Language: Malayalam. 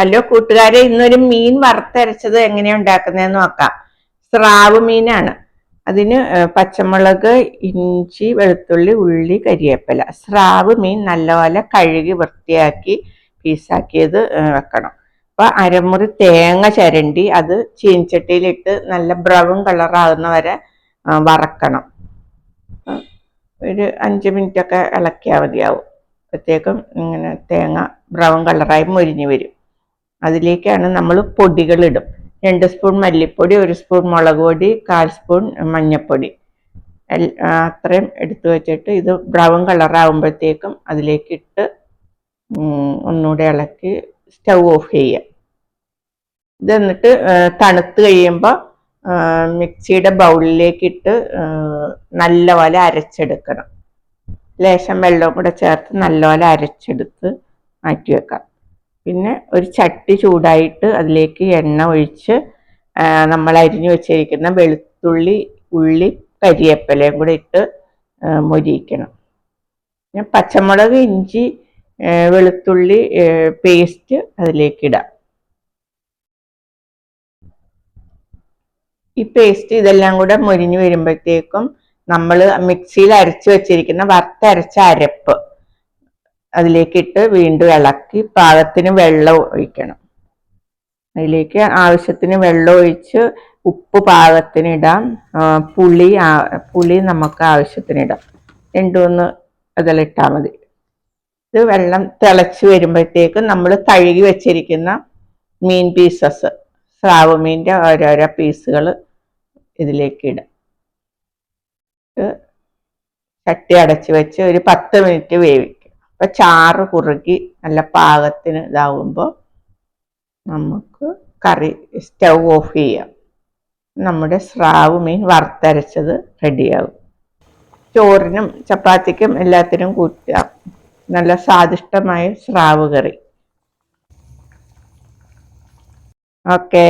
ഹലോ കൂട്ടുകാരെ ഇന്നൊരു മീൻ വറുത്തരച്ചത് എങ്ങനെയാ ഉണ്ടാക്കുന്നതെന്ന് നോക്കാം. സ്രാവ് മീനാണ്. അതിന് പച്ചമുളക് ഇഞ്ചി വെളുത്തുള്ളി ഉള്ളി കരിയേപ്പല. സ്രാവ് മീൻ നല്ലപോലെ കഴുകി വൃത്തിയാക്കി പീസാക്കിയത് വെക്കണം. അപ്പൊ അരമുറി തേങ്ങ ചരണ്ടി അത് ചീനച്ചട്ടിയിലിട്ട് നല്ല ബ്രൗൺ കളറാകുന്ന വരെ വറക്കണം. ഒരു അഞ്ച് മിനിറ്റൊക്കെ ഇളക്കിയാൽ മതിയാവും. അപ്പോഴത്തേക്കും ഇങ്ങനെ തേങ്ങ ബ്രൗൺ കളറായി മൊരിഞ്ഞ് വരും. അതിലേക്കാണ് നമ്മൾ പൊടികളിടും. രണ്ട് സ്പൂൺ മല്ലിപ്പൊടി ഒരു സ്പൂൺ മുളക് പൊടി കാൽ സ്പൂൺ മഞ്ഞൾപ്പൊടി. അത്രയും എടുത്തു വെച്ചിട്ട് ഇത് ബ്രൗൺ കളറാകുമ്പോഴത്തേക്കും അതിലേക്ക് ഇട്ട് ഒന്നുകൂടെ ഇളക്കി സ്റ്റൗ ഓഫ് ചെയ്യുക ഇത് എന്നിട്ട് തണുത്ത് കഴിയുമ്പോൾ മിക്സിയുടെ ബൗളിലേക്ക് ഇട്ട് നല്ലപോലെ അരച്ചെടുക്കണം. ലേശം വെള്ളവും കൂടെ ചേർത്ത് നല്ലപോലെ അരച്ചെടുത്ത് മാറ്റി വെക്കാം. പിന്നെ ഒരു ചട്ടി ചൂടായിട്ട് അതിലേക്ക് എണ്ണ ഒഴിച്ച് നമ്മൾ അരിഞ്ഞു വെച്ചിരിക്കുന്ന വെളുത്തുള്ളി ഉള്ളി കരിയേപ്പിലയും കൂടെ ഇട്ട് മൊരിയിക്കണം. പിന്നെ പച്ചമുളക് ഇഞ്ചി വെളുത്തുള്ളി പേസ്റ്റ് അതിലേക്ക് ഇടാം. ഈ പേസ്റ്റ് ഇതെല്ലാം കൂടെ മൊരിഞ്ഞു വരുമ്പോഴത്തേക്കും നമ്മൾ മിക്സിയിൽ അരച്ച് വെച്ചിരിക്കുന്ന വറുത്തരച്ച അരപ്പ് അതിലേക്ക് ഇട്ട് വീണ്ടും ഇളക്കി പാകത്തിന് വെള്ളം ഒഴിക്കണം. അതിലേക്ക് ആവശ്യത്തിന് വെള്ളം ഒഴിച്ച് ഉപ്പ് പാകത്തിന് ഇടാം. പുളി പുളി നമുക്ക് ആവശ്യത്തിന് ഇടാം. രണ്ടുമൂന്ന് അതിലിട്ടാൽ മതി. ഇത് വെള്ളം തിളച്ച് വരുമ്പോഴത്തേക്കും നമ്മൾ കഴുകി വെച്ചിരിക്കുന്ന മീൻ പീസസ് സ്രാവ് മീന്റെ ഓരോരോ പീസുകൾ ഇതിലേക്ക് ഇടാം. ചട്ടി അടച്ച് വെച്ച് ഒരു പത്ത് മിനിറ്റ് വേവിക്കും. അപ്പൊ ചാറ് കുറുകി നല്ല പാകത്തിന് ഇതാവുമ്പോൾ നമുക്ക് കറി സ്റ്റൗ ഓഫ് ചെയ്യാം. നമ്മുടെ സ്രാവ് മീൻ വറുത്തരച്ചത് റെഡിയാകും. ചോറിനും ചപ്പാത്തിക്കും എല്ലാത്തിനും കൂട്ടാം. നല്ല സ്വാദിഷ്ടമായ സ്രാവ് കറി. ഓക്കേ.